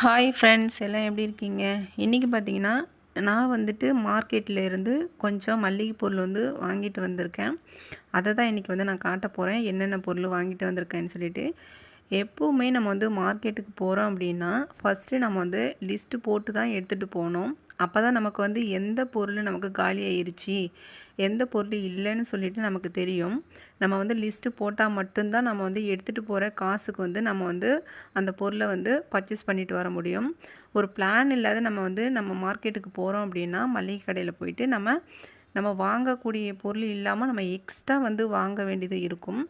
Hi friends எல்லாம் எப்படி இருக்கீங்க? இன்றைக்கி பார்த்தீங்கன்னா நான் வந்துட்டு மார்க்கெட்டில் இருந்து கொஞ்சம் மல்லிகை பொருள் வந்து வாங்கிட்டு வந்திருக்கேன். அதை தான் இன்றைக்கி வந்து நான் காட்ட போகிறேன் என்னென்ன பொருள் வாங்கிட்டு வந்திருக்கேன்னு சொல்லிட்டு. எப்போவுமே நம்ம வந்து மார்க்கெட்டுக்கு போகிறோம் அப்படின்னா ஃபஸ்ட்டு நம்ம வந்து லிஸ்ட்டு போட்டு தான் எடுத்துகிட்டு போகணும். அப்போ தான் நமக்கு வந்து எந்த பொருள் நமக்கு காலி எந்த பொருள் இல்லைன்னு சொல்லிட்டு நமக்கு தெரியும். நம்ம வந்து லிஸ்ட்டு போட்டால் மட்டும்தான் நம்ம வந்து எடுத்துகிட்டு போகிற காசுக்கு வந்து நம்ம வந்து அந்த பொருளை வந்து பர்ச்சேஸ் பண்ணிட்டு வர முடியும். ஒரு பிளான் இல்லாத நம்ம வந்து நம்ம மார்க்கெட்டுக்கு போகிறோம் அப்படின்னா மளிகை கடையில் போயிட்டு நம்ம நம்ம வாங்கக்கூடிய பொருள் இல்லாமல் நம்ம எக்ஸ்ட்ரா வந்து வாங்க வேண்டியது இருக்கும்.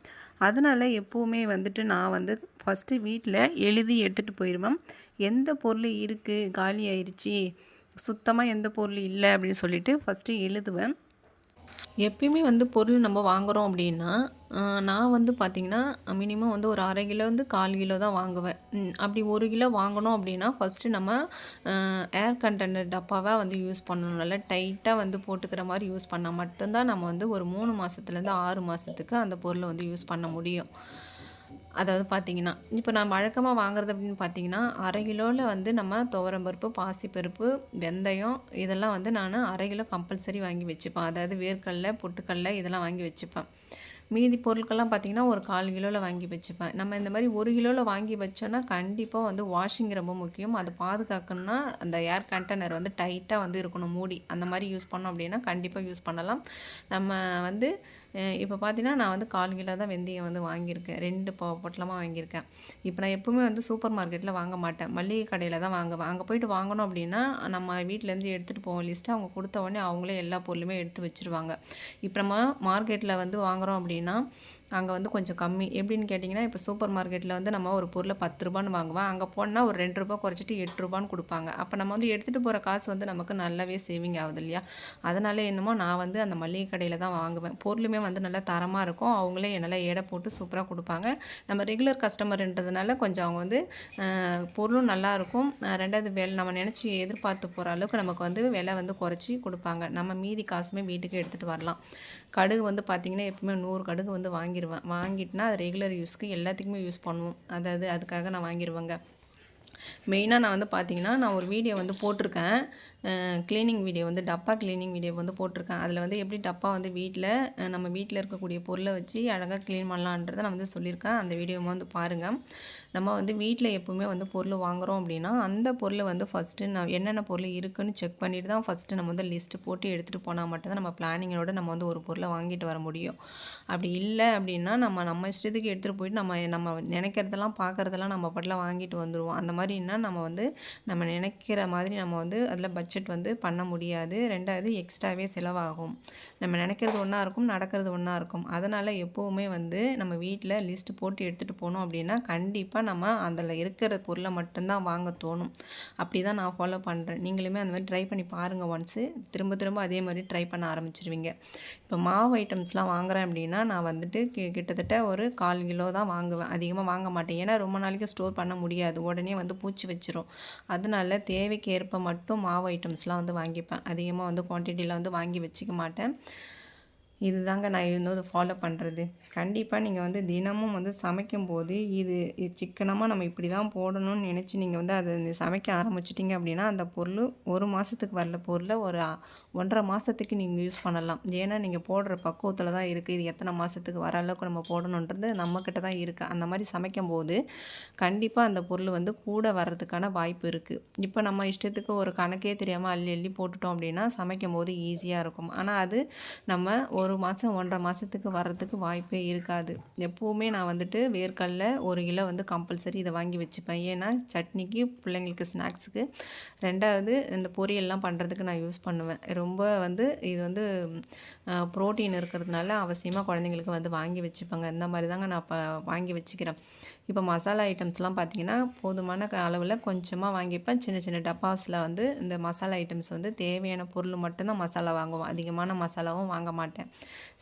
அதனால் எப்போவுமே வந்துட்டு நான் வந்து ஃபஸ்ட்டு வீட்டில் எழுதி எடுத்துகிட்டு போயிடுவேன் எந்த பொருள் இருக்குது காலி ஆயிடுச்சு சுத்தமாக எந்த பொருள் இல்லை அப்படின்னு சொல்லிட்டு ஃபஸ்ட்டு எழுதுவேன். எப்பயுமே வந்து பொருள் நம்ம வாங்குகிறோம் அப்படின்னா நான் வந்து பார்த்திங்கன்னா மினிமம் வந்து ஒரு அரை கிலோ வந்து கால் கிலோ தான் வாங்குவேன். அப்படி ஒரு கிலோ வாங்கணும் அப்படின்னா ஃபஸ்ட்டு நம்ம ஏர் கண்டெய்னர் டப்பாவை வந்து யூஸ் பண்ணணும். நல்லா டைட்டாக வந்து போட்டுக்கிற மாதிரி யூஸ் பண்ணால் மட்டும்தான் நம்ம வந்து ஒரு மூணு மாதத்துலேருந்து ஆறு மாதத்துக்கு அந்த பொருளை வந்து யூஸ் பண்ண முடியும். அதாவது பார்த்திங்கன்னா இப்போ நான் வழக்கமாக வாங்குறது அப்படின்னு பார்த்தீங்கன்னா அரை கிலோவில் வந்து நம்ம துவரம்பருப்பு பாசிப்பருப்பு வெந்தயம் இதெல்லாம் வந்து நான் அரை கிலோ கம்பல்சரி வாங்கி வச்சுப்பேன். அதாவது வேர்க்கடலை பொட்டுக்கடலை இதெல்லாம் வாங்கி வச்சுப்பேன். மீதி பொருட்கள்லாம் பார்த்திங்கன்னா ஒரு கால் கிலோவில் வாங்கி வச்சுப்பேன். நம்ம இந்த மாதிரி ஒரு கிலோவில் வாங்கி வச்சோன்னா கண்டிப்பாக வந்து வாஷிங் ரொம்ப முக்கியம். அது பாதுகாக்கணும்னா அந்த ஏர் கண்டெய்னர் வந்து டைட்டாக வந்து இருக்கணும். மூடி அந்த மாதிரி யூஸ் பண்ணோம் அப்படின்னா கண்டிப்பாக யூஸ் பண்ணலாம். நம்ம வந்து இப்போ பார்த்தீங்கன்னா நான் வந்து கால் கிலோ தான் வெந்தயம் வந்து வாங்கியிருக்கேன். ரெண்டு பொ பொட்டலமாக வாங்கியிருக்கேன். இப்போ நான் எப்பவுமே வந்து சூப்பர் மார்க்கெட்டில் வாங்க மாட்டேன். மளிகை கடையில் தான் வாங்குவேன். அங்கே போயிட்டு வாங்கணும் அப்படின்னா நம்ம வீட்டிலேருந்து எடுத்துகிட்டு போவோம். லிஸ்ட்டு அவங்க கொடுத்த உடனே அவங்களே எல்லா பொருளுமே எடுத்து வச்சுருவாங்க. இப்போ நம்ம மார்க்கெட்டில் வந்து வாங்குகிறோம் அப்படின்னா அங்கே வந்து கொஞ்சம் கம்மி. எப்படின்னு கேட்டிங்கன்னா இப்போ சூப்பர் மார்க்கெட்டில் வந்து நம்ம ஒரு பொருளை பத்து ரூபான்னு வாங்குவோம். அங்கே போனால் ஒரு ரெண்டு ரூபா குறைச்சிட்டு எட்டு ரூபான்னு கொடுப்பாங்க. அப்போ நம்ம வந்து எடுத்துகிட்டு போகிற காசு வந்து நமக்கு நல்லாவே சேவிங் ஆகுது இல்லையா? அதனால என்னமோ நான் வந்து அந்த மளிகை கடையில் தான் வாங்குவேன். பொருளுமே வந்து நல்லா தரமாக இருக்கும். அவங்களே என்னால் எடை போட்டு சூப்பராக கொடுப்பாங்க. நம்ம ரெகுலர் கஸ்டமர்ன்றதுனால கொஞ்சம் அவங்க வந்து பொருளும் நல்லாயிருக்கும் ரெண்டாவது வேலை நம்ம நினச்சி எதிர்பார்த்து போகிற அளவுக்கு நமக்கு வந்து விலை வந்து குறைச்சி கொடுப்பாங்க. நம்ம மீதி காசுமே வீட்டுக்கு எடுத்துகிட்டு வரலாம். கடுகு வந்து பார்த்திங்கன்னா எப்பவுமே நூறு கடுகு வந்து வாங்கி வாங்கிடுவேன் வாங்கிட்டுனா அது ரெகுலர் யூஸ்க்கு எல்லாத்துக்குமே யூஸ் பண்ணுவோம். அதாவது அதுக்காக நான் வாங்கிடுவேங்க மெயினாக நான் வந்து பார்த்திங்கன்னா நான் ஒரு வீடியோ வந்து போட்டிருக்கேன். க்ளீனிங் வீடியோ வந்து டப்பா க்ளீனிங் வீடியோ வந்து போட்டிருக்கேன். அதில் வந்து எப்படி டப்பா வந்து வீட்டில் நம்ம வீட்டில் இருக்கக்கூடிய பொருளை வச்சு அழகாக க்ளீன் பண்ணலான்றதை நான் வந்து சொல்லியிருக்கேன். அந்த வீடியோவை வந்து பாருங்கள் நம்ம வந்து வீட்டில் எப்போவுமே வந்து பொருள் வாங்குகிறோம் அப்படின்னா அந்த பொருளை வந்து ஃபஸ்ட்டு நான் என்னென்ன பொருள் இருக்குதுன்னு செக் பண்ணிவிட்டு தான் ஃபஸ்ட்டு நம்ம வந்து லிஸ்ட்டு போட்டு எடுத்துகிட்டு போனால் மட்டும்தான் நம்ம பிளானிங்கோட நம்ம வந்து ஒரு பொருளை வாங்கிட்டு வர முடியும். அப்படி இல்லை அப்படின்னா நம்ம நம்ம இஷ்டத்துக்கு எடுத்துகிட்டு போயிட்டு நம்ம நம்ம நினைக்கிறதெல்லாம் பார்க்குறதெல்லாம் நம்ம பாட்டில் வாங்கிட்டு வந்துடுவோம் அந்த மாதிரின்னா நம்ம வந்து நம்ம நினைக்கிற மாதிரி நம்ம வந்து அதில் பட்ஜெட் பட்ஜெட் வந்து பண்ண முடியாது. ரெண்டாவது எக்ஸ்ட்ராவே செலவாகும். நம்ம நினைக்கிறது ஒன்றா இருக்கும் நடக்கிறது ஒன்றா இருக்கும். அதனால் எப்போவுமே வந்து நம்ம வீட்டில் லிஸ்ட்டு போட்டு எடுத்துகிட்டு போனோம் அப்படின்னா கண்டிப்பாக நம்ம அதில் இருக்கிற பொருளை மட்டும்தான் வாங்க தோணும். அப்படி தான் நான் ஃபாலோ பண்ணுறேன் நீங்களுமே அந்த மாதிரி ட்ரை பண்ணி பாருங்கள் ஒன்ஸு திரும்ப திரும்ப அதே மாதிரி ட்ரை பண்ண ஆரம்பிச்சிருவீங்க. இப்போ மாவு ஐட்டம்ஸ்லாம் வாங்குகிறேன் அப்படின்னா நான் வந்துட்டு கிட்டத்தட்ட ஒரு கால் கிலோ தான் வாங்குவேன். அதிகமாக வாங்க மாட்டேன். ஏன்னா ரொம்ப நாளைக்கு ஸ்டோர் பண்ண முடியாது. உடனே வந்து பூச்சி வச்சிரும். அதனால தேவைக்கு ஏற்ப மட்டும் மாவு ஐட்டம்ஸ்லாம் வந்து வாங்கிப்பேன். அதிகமாக வந்து குவான்டிட்டியில் வந்து வாங்கி வச்சுக்க மாட்டேன். இது தாங்க நான் இன்னொரு ஃபாலோ பண்ணுறது கண்டிப்பாக நீங்கள் வந்து தினமும் வந்து சமைக்கும்போது இது இது சிக்கனமாக நம்ம இப்படி தான் போடணும்னு நினச்சி நீங்கள் வந்து அதை சமைக்க ஆரம்பிச்சிட்டிங்க அப்படின்னா அந்த பொருள் ஒரு மாதத்துக்கு வரல பொருளை ஒரு ஒன்றரை மாதத்துக்கு நீங்கள் யூஸ் பண்ணலாம். ஏன்னா நீங்கள் போடுற பக்குவத்தில் தான் இருக்குது இது எத்தனை மாதத்துக்கு வர அளவுக்கு நம்ம போடணுன்றது நம்மக்கிட்ட தான் இருக்குது அந்த மாதிரி சமைக்கும்போது கண்டிப்பாக அந்த பொருள் வந்து கூட வர்றதுக்கான வாய்ப்பு இருக்குது இப்போ நம்ம இஷ்டத்துக்கு ஒரு கணக்கே தெரியாமல் அள்ளி அள்ளி போட்டுட்டோம் அப்படின்னா சமைக்கும் போது ஈஸியாக இருக்கும். ஆனால் அது நம்ம ஒரு ஒரு மாதம் ஒன்றரை மாதத்துக்கு வர்றதுக்கு வாய்ப்பே இருக்காது. எப்போவுமே நான் வந்துட்டு வேர்க்கடல ஒரு கிலோ வந்து கம்பல்சரி இதை வாங்கி வச்சுப்பேன். ஏன்னா சட்னிக்கு பிள்ளைங்களுக்கு ஸ்நாக்ஸுக்கு ரெண்டாவது இந்த பொரியல்லாம் பண்ணுறதுக்கு நான் யூஸ் பண்ணுவேன். ரொம்ப வந்து இது வந்து ப்ரோட்டீன் இருக்கிறதுனால அவசியமாக குழந்தைங்களுக்கு வந்து வாங்கி வச்சுப்பேங்க. இந்த மாதிரி தாங்க நான் இப்போ வாங்கி வச்சுக்கிறேன். இப்போ மசாலா ஐட்டம்ஸ்லாம் பார்த்திங்கன்னா போதுமான அளவில் கொஞ்சமாக வாங்கிப்பேன். சின்ன சின்ன டப்பாஸில் வந்து இந்த மசாலா ஐட்டம்ஸ் வந்து தேவையான பொருள் மட்டும்தான் மசாலா வாங்குவோம் அதிகமான மசாலாவும் வாங்க மாட்டேன்.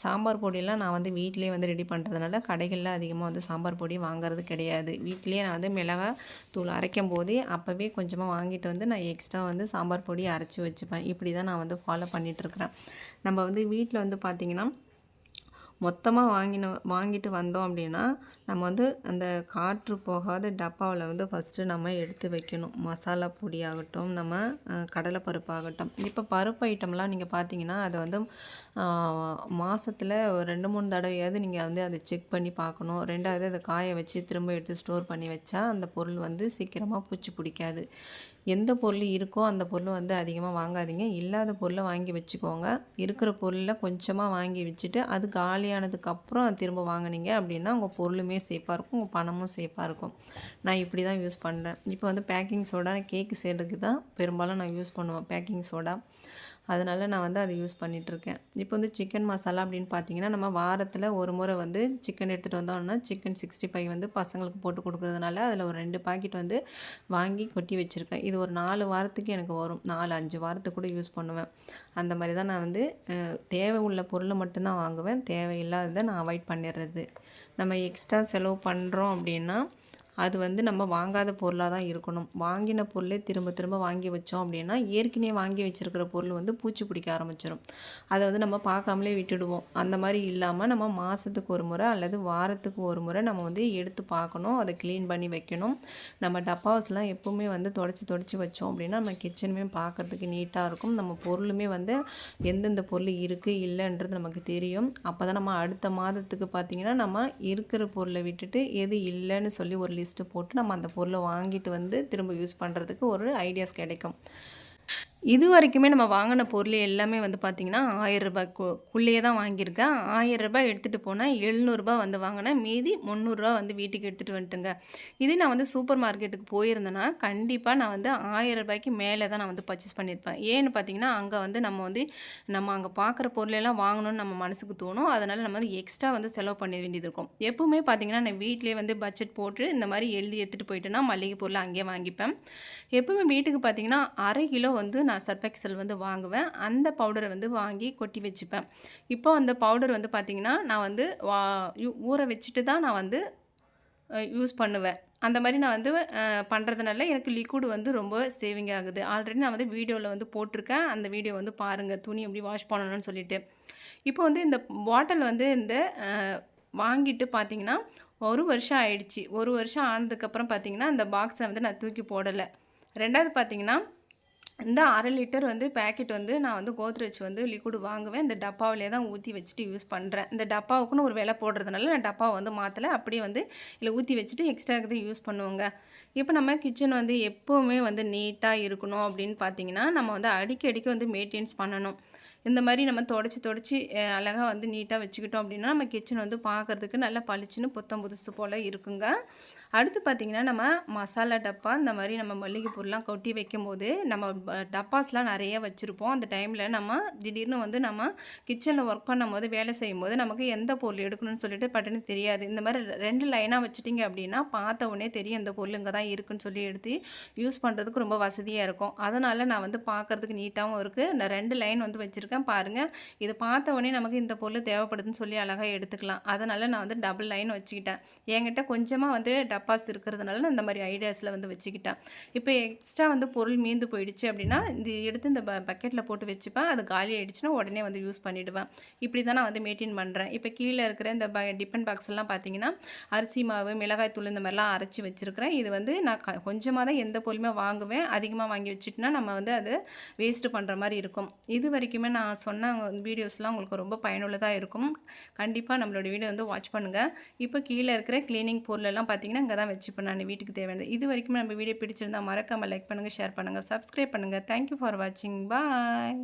சாம்பார் பொடியெல்லாம் நான் வந்து வீட்டிலே வந்து ரெடி பண்ணுறதுனால கடைகளில் அதிகமாக வந்து சாம்பார் பொடி வாங்குறது கிடையாது. வீட்டிலேயே நான் வந்து மிளகா தூள் அரைக்கும் போதே அப்போவே கொஞ்சமாக வாங்கிட்டு வந்து நான் எக்ஸ்ட்ரா வந்து சாம்பார் பொடி அரைச்சி வச்சுப்பேன். இப்படி தான் நான் வந்து ஃபாலோ பண்ணிகிட்ருக்குறேன் நம்ம வந்து வீட்டில் வந்து பார்த்திங்கன்னா மொத்தமாக வாங்கின வாங்கிட்டு வந்தோம் அப்படின்னா நம்ம வந்து அந்த காற்று போகாத டப்பாவில் வந்து ஃபஸ்ட்டு நம்ம எடுத்து வைக்கணும். மசாலா பொடி ஆகட்டும் நம்ம கடலை கடலைப்பருப்பு ஆகட்டும். இப்போ பருப்பு ஐட்டம்லாம் நீங்கள் பார்த்தீங்கன்னா அதை வந்து மாதத்தில் ஒரு ரெண்டு மூணு தடவையாவது நீங்கள் வந்து அதை செக் பண்ணி பார்க்கணும். ரெண்டாவது அதை காய வச்சு திரும்ப எடுத்து ஸ்டோர் பண்ணி வச்சா அந்த பொருள் வந்து சீக்கிரமாக பூச்சி பிடிக்காது. எந்த பொருள் இருக்கோ அந்த பொருள் வந்து அதிகமாக வாங்காதீங்க. இல்லாத பொருளை வாங்கி வச்சுக்கோங்க. இருக்கிற பொருளில் கொஞ்சமாக வாங்கி வச்சுட்டு அது காலியானதுக்கப்புறம் திரும்ப வாங்குனீங்க அப்படின்னா உங்கள் பொருளுமே சேஃபாக இருக்கும் உங்கள் பணமும் சேஃபாக இருக்கும். நான் இப்படி தான் யூஸ் பண்ணுறேன் இப்போ வந்து பேக்கிங் சோடா கேக்கு செய்கிறதுக்கு தான் பெரும்பாலும் நான் யூஸ் பண்ணுவேன். பேக்கிங் சோடா அதனால் நான் வந்து அதை யூஸ் பண்ணிகிட்ருக்கேன் இப்போ வந்து சிக்கன் மசாலா அப்படின்னு பார்த்தீங்கன்னா நம்ம வாரத்தில் ஒரு முறை வந்து சிக்கன் எடுத்துகிட்டு வந்தோம்னா சிக்கன் சிக்ஸ்டி ஃபைவ் வந்து பசங்களுக்கு போட்டு கொடுக்குறதுனால அதில் ஒரு ரெண்டு பாக்கெட் வந்து வாங்கி கொட்டி வச்சுருக்கேன். இது ஒரு நாலு வாரத்துக்கு எனக்கு வரும். நாலு அஞ்சு வாரத்துக்கு கூட யூஸ் பண்ணுவேன். அந்த மாதிரி தான் நான் வந்து தேவை உள்ள பொருளை மட்டும்தான் வாங்குவேன். தேவையில்லாததை நான் அவாய்ட் பண்ணிடுறது நம்ம எக்ஸ்ட்ரா செலவு பண்ணுறோம் அப்படின்னா அது வந்து நம்ம வாங்காத பொருளாக தான் இருக்கணும். வாங்கின பொருளே திரும்ப திரும்ப வாங்கி வச்சோம் அப்படின்னா ஏற்கனவே வாங்கி வச்சுருக்கிற பொருள் வந்து பூச்சி பிடிக்க ஆரம்பிச்சிடும் அதை வந்து நம்ம பார்க்காமலே விட்டுடுவோம். அந்த மாதிரி இல்லாமல் நம்ம மாதத்துக்கு ஒரு முறை அல்லது வாரத்துக்கு ஒரு முறை நம்ம வந்து எடுத்து பார்க்கணும். அதை க்ளீன் பண்ணி வைக்கணும். நம்ம டப்பாஸ்லாம் எப்போவுமே வந்து தொடச்சி தொடச்சி வச்சோம் அப்படின்னா நம்ம கிச்சனுமே பார்க்குறதுக்கு நீட்டாக இருக்கும். நம்ம பொருளுமே வந்து எந்தெந்த பொருள் இருக்குது இல்லைன்றது நமக்கு தெரியும். அப்போ தான் நம்ம அடுத்த மாதத்துக்கு பார்த்திங்கன்னா நம்ம இருக்கிற பொருளை விட்டுட்டு எது இல்லைன்னு சொல்லி ஒரு லிஸ்ட்டு போட்டு நம்ம அந்த பொருளை வாங்கிட்டு வந்து திரும்ப யூஸ் பண்ணுறதுக்கு ஒரு ஐடியாஸ் கிடைக்கும். இது வரைக்குமே நம்ம வாங்கின பொருள் எல்லாமே வந்து பார்த்திங்கன்னா ஆயிரம் ரூபாய்க்குள்ளேயே தான் வாங்கியிருக்கேன். ஆயிரம் ரூபாய் எடுத்துகிட்டு போனால் எழுநூறுபா வந்து வாங்கினேன். மீதி முந்நூறுரூவா வந்து வீட்டுக்கு எடுத்துகிட்டு வந்துட்டுங்க. இதே நான் வந்து சூப்பர் மார்க்கெட்டுக்கு போயிருந்தேன்னா கண்டிப்பாக நான் வந்து ஆயிரம் ரூபாய்க்கு மேலே தான் நான் வந்து பர்ச்சேஸ் பண்ணியிருப்பேன். ஏன்னு பார்த்தீங்கன்னா அங்கே வந்து நம்ம வந்து நம்ம அங்கே பார்க்குற பொருளெல்லாம் வாங்கணும்னு நம்ம மனசுக்கு தோணும். அதனால் நம்ம வந்து எக்ஸ்ட்ரா வந்து செலவு பண்ண வேண்டியது இருக்கும். எப்பவுமே பார்த்தீங்கன்னா நான் வீட்டிலே வந்து பட்ஜெட் போட்டு இந்த மாதிரி எழுதி எடுத்துகிட்டு போயிட்டேன்னா மளிகை பொருள் அங்கேயே வாங்கிப்பேன். எப்பவுமே வீட்டுக்கு பார்த்தீங்கன்னா அரை கிலோ வந்து நான் சர்பெக்சல் வந்து வாங்குவேன். அந்த பவுடரை வந்து வாங்கி கொட்டி வச்சுப்பேன். இப்போ அந்த பவுடர் வந்து பார்த்திங்கன்னா நான் வந்து வா ஊற வச்சுட்டு தான் நான் வந்து யூஸ் பண்ணுவேன். அந்த மாதிரி நான் வந்து பண்ணுறதுனால எனக்கு லிக்விட் வந்து ரொம்ப சேவிங் ஆகுது. ஆல்ரெடி நான் வந்து வீடியோவில் வந்து போட்டிருக்கேன். அந்த வீடியோ வந்து பாருங்கள் துணி எப்படி வாஷ் பண்ணணும்னு சொல்லிட்டு. இப்போ வந்து இந்த பாட்டில் வந்து இந்த வாங்கிட்டு பார்த்தீங்கன்னா ஒரு வருஷம் ஆயிடுச்சு. ஒரு வருஷம் ஆனதுக்கப்புறம் பார்த்தீங்கன்னா அந்த பாக்ஸை வந்து நான் தூக்கி போடலை. ரெண்டாவது பார்த்தீங்கன்னா இந்த அரை லிட்டர் வந்து பேக்கெட் வந்து நான் வந்து கோத்ரேஜ் வந்து லிக்விட் வாங்குவேன். இந்த டப்பாவிலே தான் ஊற்றி வச்சுட்டு யூஸ் பண்ணுறேன் இந்த டப்பாவுக்குன்னு ஒரு விலை போடுறதுனால நான் டப்பாவை வந்து மாற்றலை அப்படியே வந்து இல்லை ஊற்றி வச்சுட்டு எக்ஸ்ட்ரா இதை யூஸ் பண்ணுவோங்க. இப்போ நம்ம கிச்சன் வந்து எப்போவுமே வந்து நீட்டாக இருக்கணும் அப்படின்னு பார்த்தீங்கன்னா நம்ம வந்து அடிக்கடிக்கு வந்து மெயின்டைன்ஸ் பண்ணணும். இந்த மாதிரி நம்ம தொடச்சி தொடச்சி அழகாக வந்து நீட்டாக வச்சுக்கிட்டோம் அப்படின்னா நம்ம கிச்சன் வந்து பார்க்குறதுக்கு நல்லா பளிச்சுன்னு புத்தம் புதுசு போல் இருக்குங்க. அடுத்து பார்த்திங்கன்னா நம்ம மசாலா டப்பா இந்த மாதிரி நம்ம மல்லிகை பொருள்லாம் கொட்டி வைக்கும்போது நம்ம டப்பாஸ்லாம் நிறைய வச்சுருப்போம். அந்த டைமில் நம்ம திடீர்னு வந்து நம்ம கிச்சனில் ஒர்க் பண்ணும்போது வேலை செய்யும்போது நமக்கு எந்த பொருள் எடுக்கணும்னு சொல்லிட்டு பட்டுன்னு தெரியாது. இந்த மாதிரி ரெண்டு லைனாக வச்சுட்டிங்க அப்படின்னா பார்த்த உடனே தெரியும் இந்த பொருள் இங்கே தான் இருக்குன்னு சொல்லி எடுத்து யூஸ் பண்ணுறதுக்கு ரொம்ப வசதியாக இருக்கும். அதனால் நான் வந்து பார்க்குறதுக்கு நீட்டாகவும் இருக்குது நான் ரெண்டு லைன் வந்து வச்சுருக்கேன். பாருங்கள் இதை பார்த்த உடனே நமக்கு இந்த பொருள் தேவைப்படுதுன்னு சொல்லி அழகாக எடுத்துக்கலாம். அதனால் நான் வந்து டபுள் லைன் வச்சுக்கிட்டேன். என்கிட்ட கொஞ்சமாக வந்து டப்பாஸ் இருக்கிறதுனால நான் இந்த மாதிரி ஐடியாஸில் வந்து வச்சுக்கிட்டேன். இப்போ எக்ஸ்ட்ரா வந்து பொருள் மீந்து போயிடுச்சு அப்படின்னா இது எடுத்து இந்த பக்கெட்டில் போட்டு வச்சுப்பேன். அது காலி ஆகிடுச்சுன்னா உடனே வந்து யூஸ் பண்ணிவிடுவேன் இப்படி தான் நான் வந்து மெயின்டைன் பண்ணுறேன் இப்போ கீழே இருக்கிற இந்த ப டிஃபன் பாக்ஸ் எல்லாம் பார்த்தீங்கன்னா அரிசி மாவு மிளகாய் தூள் இந்த மாதிரிலாம் அரைச்சி வச்சுருக்கிறேன். இது வந்து நான் க கொஞ்சமாக தான் எந்த பொருளுமே வாங்குவேன். அதிகமாக வாங்கி வச்சுட்டுனா நம்ம வந்து அதை வேஸ்ட்டு பண்ணுற மாதிரி இருக்கும். இது வரைக்குமே நான் சொன்ன வீடியோஸ்லாம் உங்களுக்கு ரொம்ப பயனுள்ளதாக இருக்கும். கண்டிப்பாக நம்மளோட வீடியோ வந்து வாட்ச் பண்ணுங்கள் இப்போ கீழே இருக்கிற க்ளீனிங் பொருளெல்லாம் பார்த்தீங்கன்னா அங்கே தான் வச்சுப்பேன் நான் வீட்டுக்கு தேவையானது. இது வரைக்கும் நம்ம வீடியோ பிடிச்சிருந்தா மறக்காமல் லைக் பண்ணுங்கள் ஷேர் பண்ணுங்கள் சப்ஸ்கிரைப் பண்ணுங்கள் தேங்க்யூ ஃபார் வாட்சிங் பாய்